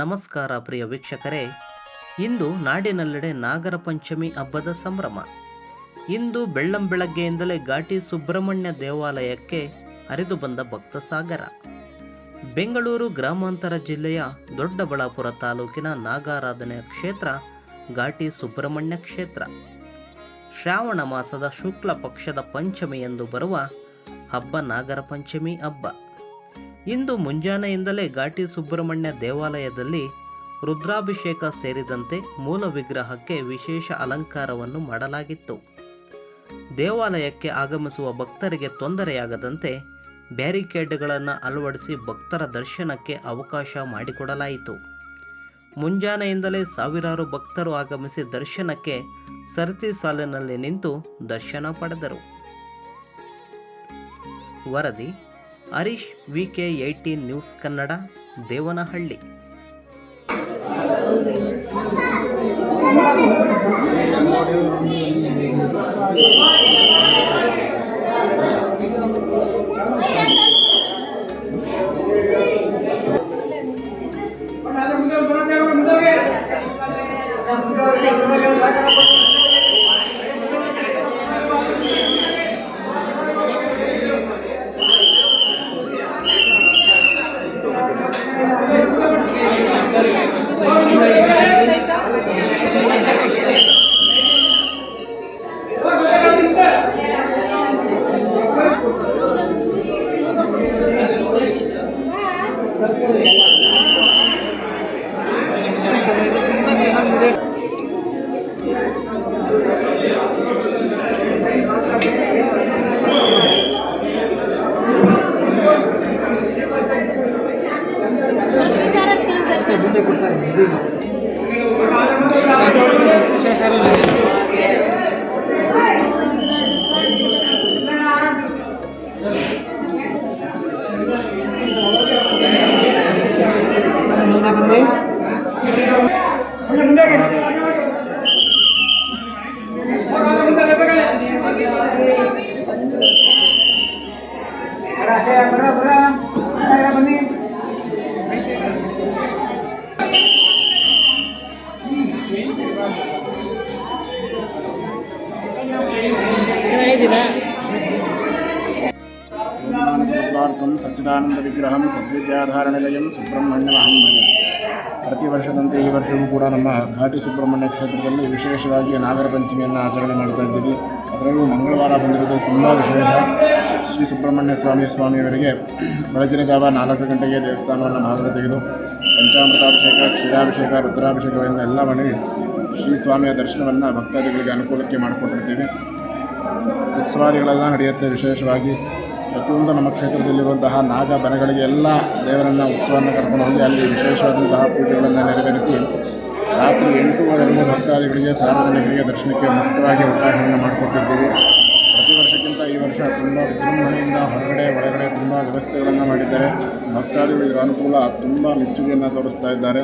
ನಮಸ್ಕಾರ ಪ್ರಿಯ ವೀಕ್ಷಕರೇ. ಇಂದು ನಾಡಿನೆಲ್ಲೆಡೆ ನಾಗರ ಪಂಚಮಿ ಹಬ್ಬದ ಸಂಭ್ರಮ. ಇಂದು ಬೆಳ್ಳಂ ಬೆಳಗ್ಗೆಯಿಂದಲೇ ಘಾಟಿ ಸುಬ್ರಹ್ಮಣ್ಯ ದೇವಾಲಯಕ್ಕೆ ಹರಿದು ಬಂದ ಭಕ್ತ ಸಾಗರ. ಬೆಂಗಳೂರು ಗ್ರಾಮಾಂತರ ಜಿಲ್ಲೆಯ ದೊಡ್ಡಬಳ್ಳಾಪುರ ತಾಲೂಕಿನ ನಾಗಾರಾಧನೆಯ ಕ್ಷೇತ್ರ, ಘಾಟಿ ಸುಬ್ರಹ್ಮಣ್ಯ ಕ್ಷೇತ್ರ. ಶ್ರಾವಣ ಮಾಸದ ಶುಕ್ಲ ಪಕ್ಷದ ಪಂಚಮಿ ಎಂದು ಬರುವ ಹಬ್ಬ ನಾಗರ ಪಂಚಮಿ ಹಬ್ಬ. ಇಂದು ಮುಂಜಾನೆಯಿಂದಲೇ ಘಾಟಿ ಸುಬ್ರಹ್ಮಣ್ಯ ದೇವಾಲಯದಲ್ಲಿ ರುದ್ರಾಭಿಷೇಕ ಸೇರಿದಂತೆ ಮೂಲ ವಿಗ್ರಹಕ್ಕೆ ವಿಶೇಷ ಅಲಂಕಾರವನ್ನು ಮಾಡಲಾಗಿತ್ತು. ದೇವಾಲಯಕ್ಕೆ ಆಗಮಿಸುವ ಭಕ್ತರಿಗೆ ತೊಂದರೆಯಾಗದಂತೆ ಬ್ಯಾರಿಕೇಡ್ಗಳನ್ನು ಅಳವಡಿಸಿ ಭಕ್ತರ ದರ್ಶನಕ್ಕೆ ಅವಕಾಶ ಮಾಡಿಕೊಡಲಾಯಿತು. ಮುಂಜಾನೆಯಿಂದಲೇ ಸಾವಿರಾರು ಭಕ್ತರು ಆಗಮಿಸಿ ದರ್ಶನಕ್ಕೆ ಸರತಿ ಸಾಲಿನಲ್ಲಿ ನಿಂತು ದರ್ಶನ ಪಡೆದರು. ವರದಿ Harish V K eighteen news Kannada Devanahalli. ఉంది Gracias, ಸಚ್ಚಿದಾನಂದ ವಿಗ್ರಹಂ ಸದ್ವಿದ್ಯಾಧಾರನಿಲಯಂ ಸುಬ್ರಹ್ಮಣ್ಯಮಹಂ ಭಜೆ ಪ್ರತಿ ವರ್ಷದಂತೆ ಈ ವರ್ಷವೂ ಕೂಡ ನಮ್ಮ ಘಾಟಿ ಸುಬ್ರಹ್ಮಣ್ಯ ಕ್ಷೇತ್ರದಲ್ಲಿ ವಿಶೇಷವಾಗಿ ನಾಗರ ಪಂಚಮಿಯನ್ನು ಆಚರಣೆ ಮಾಡ್ತಾ ಇದ್ದೀವಿ. ಅದರಲ್ಲೂ ಮಂಗಳವಾರ ಬಂದಿರುವುದು ತುಂಬ ವಿಶೇಷ. ಶ್ರೀ ಸುಬ್ರಹ್ಮಣ್ಯ ಸ್ವಾಮಿ ಸ್ವಾಮಿಯವರಿಗೆ ಬೆಳಗಿನ ಜಾವ ನಾಲ್ಕು ಗಂಟೆಗೆ ದೇವಸ್ಥಾನವನ್ನು ಬಾಗಿಲು ತೆಗೆದು ಪಂಚಾಮೃತಾಭಿಷೇಕ, ಕ್ಷೀರಾಭಿಷೇಕ, ರುದ್ರಾಭಿಷೇಕಗಳಿಂದ ಎಲ್ಲ ಮಾಡಿ ಶ್ರೀ ಸ್ವಾಮಿಯ ದರ್ಶನವನ್ನು ಭಕ್ತಾದಿಗಳಿಗೆ ಅನುಕೂಲಕ್ಕೆ ಮಾಡಿಕೊಟ್ಟಿರ್ತೀವಿ. ಉತ್ಸವಾದಿಗಳೆಲ್ಲ ನಡೆಯುತ್ತೆ ವಿಶೇಷವಾಗಿ. ಪ್ರತಿಯೊಂದು ನಮ್ಮ ಕ್ಷೇತ್ರದಲ್ಲಿರುವಂತಹ ನಾಗ ಬನಗಳಿಗೆ ಎಲ್ಲ ದೇವರನ್ನು ಉತ್ಸವವನ್ನು ಕರ್ಕೊಂಡು ಹೋಗಿ ಅಲ್ಲಿ ವಿಶೇಷವಾದಂತಹ ಪೂಜೆಗಳನ್ನು ನೆರವೇರಿಸಿ ರಾತ್ರಿ ಎಂಟೂವರೆಗೂ ಭಕ್ತಾದಿಗಳಿಗೆ, ಸಾರ್ವಜನಿಕರಿಗೆ ದರ್ಶನಕ್ಕೆ ಮುಕ್ತವಾಗಿ ಅವಕಾಶವನ್ನು ಮಾಡಿಕೊಟ್ಟಿದ್ದೀವಿ. ಪ್ರತಿ ವರ್ಷಕ್ಕಿಂತ ಈ ವರ್ಷ ತುಂಬ ವಿಜೃಂಭಣೆಯಿಂದ ಹೊರಗಡೆ, ಒಳಗಡೆ ತುಂಬ ವ್ಯವಸ್ಥೆಗಳನ್ನು ಮಾಡಿದ್ದಾರೆ. ಭಕ್ತಾದಿಗಳು ಅನುಕೂಲ ತುಂಬ ಮೆಚ್ಚುಗೆಯನ್ನು ತೋರಿಸ್ತಾ ಇದ್ದಾರೆ.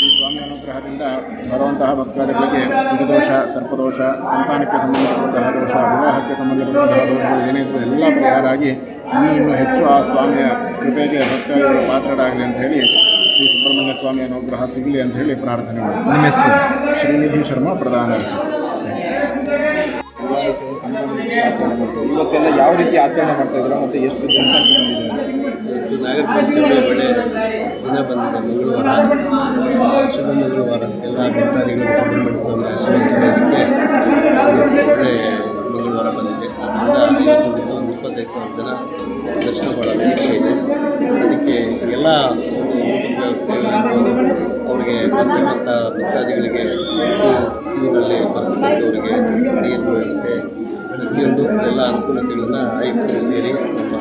ಈ ಸ್ವಾಮಿ ಅನುಗ್ರಹದಿಂದ ಬರುವಂತಹ ಭಕ್ತಾದಿಗಳಿಗೆ ಕುಜದೋಷ ಸರ್ಪದೋಷ ಸಂತಾನಕ್ಕೆ ಸಂಬಂಧಪಟ್ಟಂತಹ ದೋಷ ವಿವಾಹಕ್ಕೆ ಸಂಬಂಧಪಟ್ಟಂತಹ ದೋಷಗಳು ಏನಿದ್ರು ಎಲ್ಲ ಪರಿಹಾರ ಆಗಿ ಇನ್ನೂ ಇನ್ನೂ ಹೆಚ್ಚು ಆ ಸ್ವಾಮಿಯ ಕೃಪೆಗೆ ಭಕ್ತಾದಿಗಳು ಪಾತ್ರರಾಗಲಿ ಅಂತ ಹೇಳಿ ಶ್ರೀ ಸುಬ್ರಹ್ಮಣ್ಯ ಸ್ವಾಮಿ ಅನುಗ್ರಹ ಸಿಗಲಿ ಅಂತ ಹೇಳಿ ಪ್ರಾರ್ಥನೆ ಮಾಡ್ತೀನಿ ಶ್ರೀನಿಧಿ ಶರ್ಮಾ ಪ್ರಧಾನ ಅರ್ಚಕ ಇವತ್ತೆಲ್ಲ ಯಾವ ರೀತಿ ಆಚರಣೆ ಮಾಡ್ತಾ ಇದ್ರು ಮತ್ತು ಎಷ್ಟು ಜನ ನಾಗರ ಪಂಚಮಿ ದಿನ ಬಂದಿದೆ. ಮಂಗಳವಾರ. ಶುಭ ಮಂಗಳವಾರ ಎಲ್ಲ ಭಕ್ತಾದಿಗಳು ಸುಬ್ರಹ್ಮಣ್ಯ ಮಂಗಳವಾರ ಬಂದಿದೆ. ಅದರಿಂದ ಒಂದು ಇಪ್ಪತ್ತೈದು ಸಾವಿರ ಜನ ದರ್ಶನ ಮಾಡೋ ನಿರೀಕ್ಷೆ ಇದೆ. ಅದಕ್ಕೆ ಎಲ್ಲ ವ್ಯವಸ್ಥೆ ಅವರಿಗೆ ಬರ್ತಕ್ಕಂಥ ಭಕ್ತಾದಿಗಳಿಗೆ ಇವರಲ್ಲಿ ಬರ್ತಕ್ಕಂಥವರಿಗೆ ನೀರಿನ ವ್ಯವಸ್ಥೆ, ಪ್ರತಿಯೊಂದು ಎಲ್ಲ ಅನುಕೂಲತೆಗಳನ್ನು ಆಯುಕ್ತರು ಸೇರಿ ನಮ್ಮ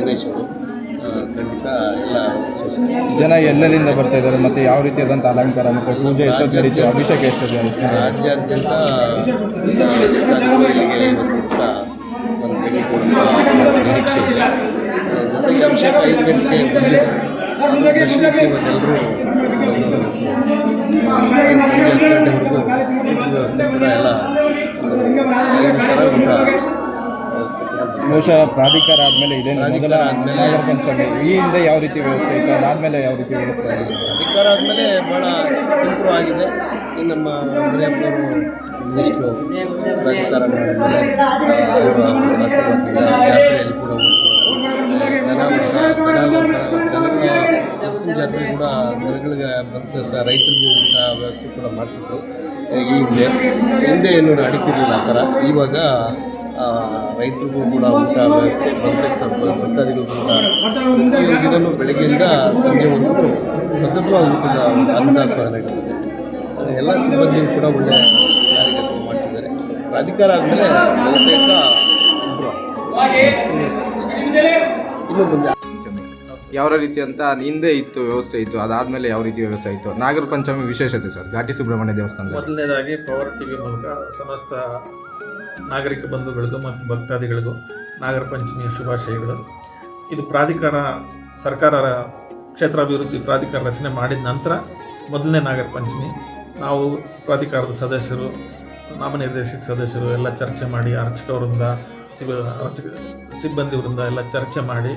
ದಿನೇಶ್ ಖಂಡಿತ ಎಲ್ಲ ಜನ ಎಲ್ಲೆಲ್ಲಿಂದ ಬರ್ತಾ ಇದ್ದಾರೆ ಮತ್ತೆ ಯಾವ ರೀತಿಯಾದಂಥ ಅಲಂಕಾರ ಮತ್ತೆ ಪೂಜೆ ಎಷ್ಟೊತ್ತು ನಡೀತು ಅಭಿಷೇಕ ಎಷ್ಟೊತ್ತು ನಡೆಸ್ತಾರೆ? ರಾಜ್ಯಾದ್ಯಂತ ಭಕ್ತಾದಿಗಳು ಇಲ್ಲಿಗೆ ಇವತ್ತು ದಿವಸ ಒಂದು ಭೇಟಿ ಕೊಡುವ ನಿರೀಕ್ಷೆ ಇದೆ. ಆ, ಜೊತೆಗೆ ಅಭಿಷೇಕ ಐದು ಗಂಟೆಗೆ ಮುಗಿದಿದೆ ಆದರೂ ದರ್ಶನಕ್ಕೆ ಇವತ್ತೆಲ್ಲರೂ ಬಹುಶಃ ಪ್ರಾಧಿಕಾರ ಆದಮೇಲೆ ಇದೆ ಮೊದಲ ಪ್ರಾಧಿಕಾರ ನಾಗರ ಪಂಚಮಿ ಈ ಹಿಂದೆ ಯಾವ ರೀತಿ ವ್ಯವಸ್ಥೆ ಇತ್ತು? ಅದಾದಮೇಲೆ ಯಾವ ರೀತಿ ವ್ಯವಸ್ಥೆ ಆಗಿದೆ? ಅಧಿಕಾರ ಆದಮೇಲೆ ಭಾಳ ಇಂಪ್ರೂವ್ ಆಗಿದೆ. ಈ ನಮ್ಮ ಪ್ರಾಧಿಕಾರ ಜಾತ್ರೆಯಲ್ಲಿ ಕೂಡ ಜಾತ್ರೆ ಕೂಡ ಜನಗಳಿಗೆ ಬಂದಂಥ ರೈತರಿಗೂ ಊಟ ವ್ಯವಸ್ಥೆ ಕೂಡ ಮಾಡಿಸಿದ್ರು. ಈ ಹಿಂದೆ ಹಿಂದೆ ಏನು ನಡೀತಿರ್ಲಿಲ್ಲ ಆ ಥರ. ಇವಾಗ ರೈತರಿಗೂ ಕೂಡ ಊಟ ವ್ಯವಸ್ಥೆ ಬಂದಿರ್ತಕ್ಕಂಥ ಭಕ್ತಾದಿಗಳು ಕೂಡ ಪ್ರತಿಯೊಂದಿನೂ ಬೆಳಗ್ಗೆಯಿಂದ ಸಂಜೆವರೆಗೂ ಸತತವಾಗಿ ಊಟದ ಒಂದು ಅನ್ನದಾಸೋಹ ಎಲ್ಲ ಸಿಬ್ಬಂದಿಯೂ ಕೂಡ ಒಳ್ಳೆಯ ಕಾರ್ಯಕರ್ತರು ಮಾಡ್ತಿದ್ದಾರೆ. ಅಧಿಕಾರ ಆದಮೇಲೆ ಬಹುತೇಕ ಇನ್ನೂ ಮುಂದೆ ಯಾವ ರೀತಿ ಅಂತ ಹಿಂದೆ ಇತ್ತು ವ್ಯವಸ್ಥೆ ಇತ್ತು ಅದಾದಮೇಲೆ ಯಾವ ರೀತಿ ವ್ಯವಸ್ಥೆ ಇತ್ತು? ನಾಗರ ಪಂಚಮಿ ವಿಶೇಷತೆ ಸರ್ ಘಾಟಿ ಸುಬ್ರಹ್ಮಣ್ಯ ದೇವಸ್ಥಾನ ಮೊದಲನೇದಾಗಿ ಪವರ್ ಟಿವಿ ಮೂಲಕ ಸಮಸ್ತ ನಾಗರಿಕ ಬಂಧುಗಳಿಗೂ ಮತ್ತು ಭಕ್ತಾದಿಗಳಿಗೂ ನಾಗರ ಪಂಚಮಿಯ ಶುಭಾಶಯಗಳು. ಇದು ಪ್ರಾಧಿಕಾರ ಸರ್ಕಾರ ಕ್ಷೇತ್ರಾಭಿವೃದ್ಧಿ ಪ್ರಾಧಿಕಾರ ರಚನೆ ಮಾಡಿದ ನಂತರ ಮೊದಲನೇ ನಾಗರ ಪಂಚಮಿ. ನಾವು ಪ್ರಾಧಿಕಾರದ ಸದಸ್ಯರು ನಾಮನಿರ್ದೇಶಿತ ಸದಸ್ಯರು ಎಲ್ಲ ಚರ್ಚೆ ಮಾಡಿ ಅರ್ಚಕವರಿಂದ ಸಿಬ ಅರ್ಚಕ ಸಿಬ್ಬಂದಿ ವೃಂದ ಎಲ್ಲ ಚರ್ಚೆ ಮಾಡಿ,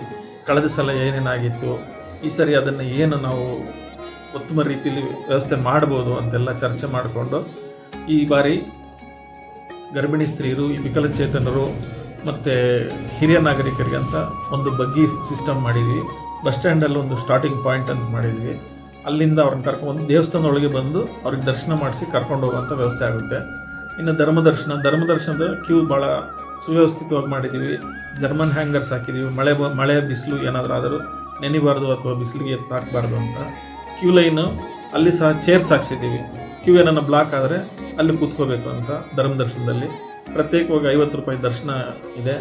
ಕಳೆದ ಸಲ ಏನೇನಾಗಿತ್ತು, ಈ ಸರಿ ಅದನ್ನು ಏನು ನಾವು ಉತ್ತಮ ರೀತಿಯಲ್ಲಿ ವ್ಯವಸ್ಥೆ ಮಾಡ್ಬೋದು ಅಂತೆಲ್ಲ ಚರ್ಚೆ ಮಾಡಿಕೊಂಡು ಈ ಬಾರಿ ಗರ್ಭಿಣಿ ಸ್ತ್ರೀಯರು ವಿಕಲಚೇತನರು ಮತ್ತು ಹಿರಿಯ ನಾಗರಿಕರಿಗೆ ಅಂತ ಒಂದು ಬಗ್ಗಿ ಸಿಸ್ಟಮ್ ಮಾಡಿದ್ವಿ. ಬಸ್ ಸ್ಟ್ಯಾಂಡಲ್ಲಿ ಒಂದು ಸ್ಟಾರ್ಟಿಂಗ್ ಪಾಯಿಂಟ್ ಅಂತ ಮಾಡಿದ್ವಿ. ಅಲ್ಲಿಂದ ಅವ್ರನ್ನ ಕರ್ಕೊಂಡು ದೇವಸ್ಥಾನದೊಳಗೆ ಬಂದು ಅವ್ರಿಗೆ ದರ್ಶನ ಮಾಡಿಸಿ ಕರ್ಕೊಂಡು ಹೋಗುವಂಥ ವ್ಯವಸ್ಥೆ ಆಗುತ್ತೆ. ಇನ್ನು ಧರ್ಮದರ್ಶನ, ಧರ್ಮದರ್ಶನದ ಕ್ಯೂ ಭಾಳ ಸುವ್ಯವಸ್ಥಿತವಾಗಿ ಮಾಡಿದ್ದೀವಿ. ಜರ್ಮನ್ ಹ್ಯಾಂಗರ್ಸ್ ಹಾಕಿದ್ದೀವಿ. ಮಳೆ ಮಳೆ ಬಿಸಿಲು ಏನಾದರೂ ಆದರೂ ನೆನಿಬಾರ್ದು ಅಥವಾ ಬಿಸಿಲಿಗೆ ತಾಕಬಾರ್ದು ಅಂತ. ಕ್ಯೂ ಲೈನು ಅಲ್ಲಿ ಸಹ ಚೇರ್ಸ್ ಹಾಕ್ಸಿದ್ದೀವಿ. ಕ್ಯೂ ಏನನ್ನ ಬ್ಲಾಕ್ ಆದರೆ ಅಲ್ಲಿ ಕೂತ್ಕೋಬೇಕು ಅಂತ ಧರ್ಮದರ್ಶನದಲ್ಲಿ ಪ್ರತ್ಯೇಕವಾಗಿ ಐವತ್ತು ರೂಪಾಯಿ ದರ್ಶನ ಇದೆ.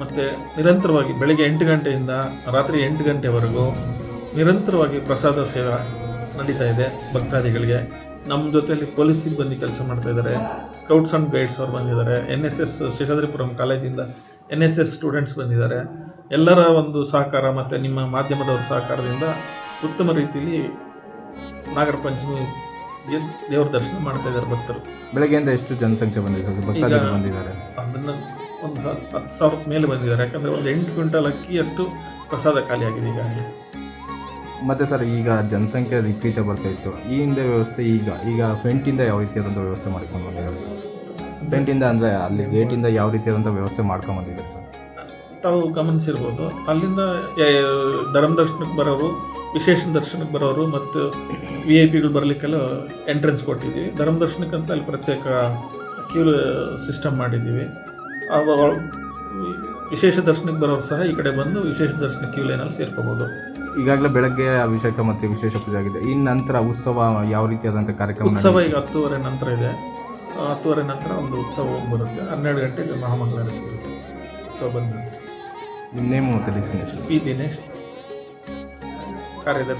ಮತ್ತು ನಿರಂತರವಾಗಿ ಬೆಳಗ್ಗೆ ಎಂಟು ಗಂಟೆಯಿಂದ ರಾತ್ರಿ ಎಂಟು ಗಂಟೆವರೆಗೂ ನಿರಂತರವಾಗಿ ಪ್ರಸಾದ ಸೇವೆ ನಡೀತಾ ಇದೆ ಭಕ್ತಾದಿಗಳಿಗೆ. ನಮ್ಮ ಜೊತೆಯಲ್ಲಿ ಪೊಲೀಸ್ ಸಿಬ್ಬಂದಿ ಕೆಲಸ ಮಾಡ್ತಾ ಇದ್ದಾರೆ. ಸ್ಕೌಟ್ಸ್ ಆ್ಯಂಡ್ ಗೈಡ್ಸ್ ಅವ್ರು ಬಂದಿದ್ದಾರೆ. ಎನ್ ಎಸ್ ಎಸ್ ಶೇಷಾದ್ರಿಪುರಂ ಕಾಲೇಜಿಂದ ಎನ್ ಎಸ್ ಎಸ್ ಸ್ಟೂಡೆಂಟ್ಸ್ ಬಂದಿದ್ದಾರೆ. ಎಲ್ಲರ ಒಂದು ಸಹಕಾರ ಮತ್ತು ನಿಮ್ಮ ಮಾಧ್ಯಮದವರ ಸಹಕಾರದಿಂದ ಉತ್ತಮ ರೀತಿಯಲ್ಲಿ ನಾಗರ ಪಂಚಮಿ ದೇವ್ರ ದರ್ಶನ ಮಾಡ್ತಾ ಇದ್ದಾರೆ ಭಕ್ತರು. ಬೆಳಗ್ಗೆಯಿಂದ ಎಷ್ಟು ಜನಸಂಖ್ಯೆ ಬಂದಿದೆ ಸರ್? ಭಕ್ತಾದಿಗಳು ಬಂದಿದ್ದಾರೆ. ಅದನ್ನು ಒಂದು ಹತ್ತು ಸಾವಿರ ಮೇಲೆ ಬಂದಿದ್ದಾರೆ. ಯಾಕಂದರೆ ಒಂದು ಎಂಟು ಕ್ವಿಂಟಲ್ ಅಕ್ಕಿಯಷ್ಟು ಪ್ರಸಾದ ಖಾಲಿಯಾಗಿದೆ ಈಗ. ಮತ್ತೆ ಸರ್ ಈಗ ಜನಸಂಖ್ಯೆ ವಿಪರೀತ ಬರ್ತಾ ಇತ್ತು. ಈ ಹಿಂದೆ ವ್ಯವಸ್ಥೆ ಈಗ ಈಗ ಫ್ರೆಂಟಿಂದ ಯಾವ ರೀತಿಯಾದಂಥ ವ್ಯವಸ್ಥೆ ಮಾಡ್ಕೊಂಡು ಬಂದಿದ್ದಾರೆ ಸರ್? ಫ್ರೆಂಟಿಂದ ಅಂದರೆ ಅಲ್ಲಿ ಗೇಟಿಂದ ಯಾವ ರೀತಿಯಾದಂಥ ವ್ಯವಸ್ಥೆ ಮಾಡ್ಕೊಂಡು ಬಂದಿದ್ದಾರೆ ಸರ್? ತಾವು ಗಮನಿಸಿರ್ಬೋದು. ಅಲ್ಲಿಂದ ಧರ್ಮದರ್ಶನಕ್ಕೆ ಧರ್ಮ ದರ್ಶನಕ್ಕೆ ಬರೋರು ವಿಶೇಷ ದರ್ಶನಕ್ಕೆ ಬರೋರು ಮತ್ತು ವಿ ಐ ಪಿಗಳು ಬರಲಿಕ್ಕೆಲ್ಲ ಎಂಟ್ರೆನ್ಸ್ ಕೊಟ್ಟಿದ್ದೀವಿ ಧರ್ಮ ದರ್ಶನಕ್ಕಂತ ಅಲ್ಲಿ ಪ್ರತ್ಯೇಕ ಕ್ಯೂ ಸಿಸ್ಟಮ್ ಮಾಡಿದ್ದೀವಿ. ವಿಶೇಷ ದರ್ಶನಕ್ಕೆ ಬರೋರು ಸಹ ಈ ಕಡೆ ಬಂದು ವಿಶೇಷ ದರ್ಶನ ಕ್ಯೂ ಲೈನಲ್ಲಿ ಸೇರ್ಕೋಬೋದು. ಈಗಾಗಲೇ ಬೆಳಗ್ಗೆ ಅಭಿಷೇಕ ಮತ್ತು ವಿಶೇಷ ಪೂಜೆ ಆಗಿದೆ. ಇನ್ನು ನಂತರ ಉತ್ಸವ ಯಾವ ರೀತಿಯಾದಂಥ ಕಾರ್ಯಕ್ರಮ ಉತ್ಸವ ಈಗ ಹತ್ತುವರೆ ನಂತರ ಇದೆ. ಹತ್ತುವರೆ ನಂತರ ಒಂದು ಉತ್ಸವ ಹೋಗಿ ಬರುತ್ತೆ. ಹನ್ನೆರಡು ಗಂಟೆಗೆ ಮಹಾಮಂಗಳಾರತಿ ಇರುತ್ತೆ ಉತ್ಸವ ಬಂದ ನಂತರ ನಿಮ್ಮ ನೇಮು ಮತ್ತು ಡಿಸ್ಕನೇಷನ್ ಪಿ. ದಿನೇಶ್. carretera.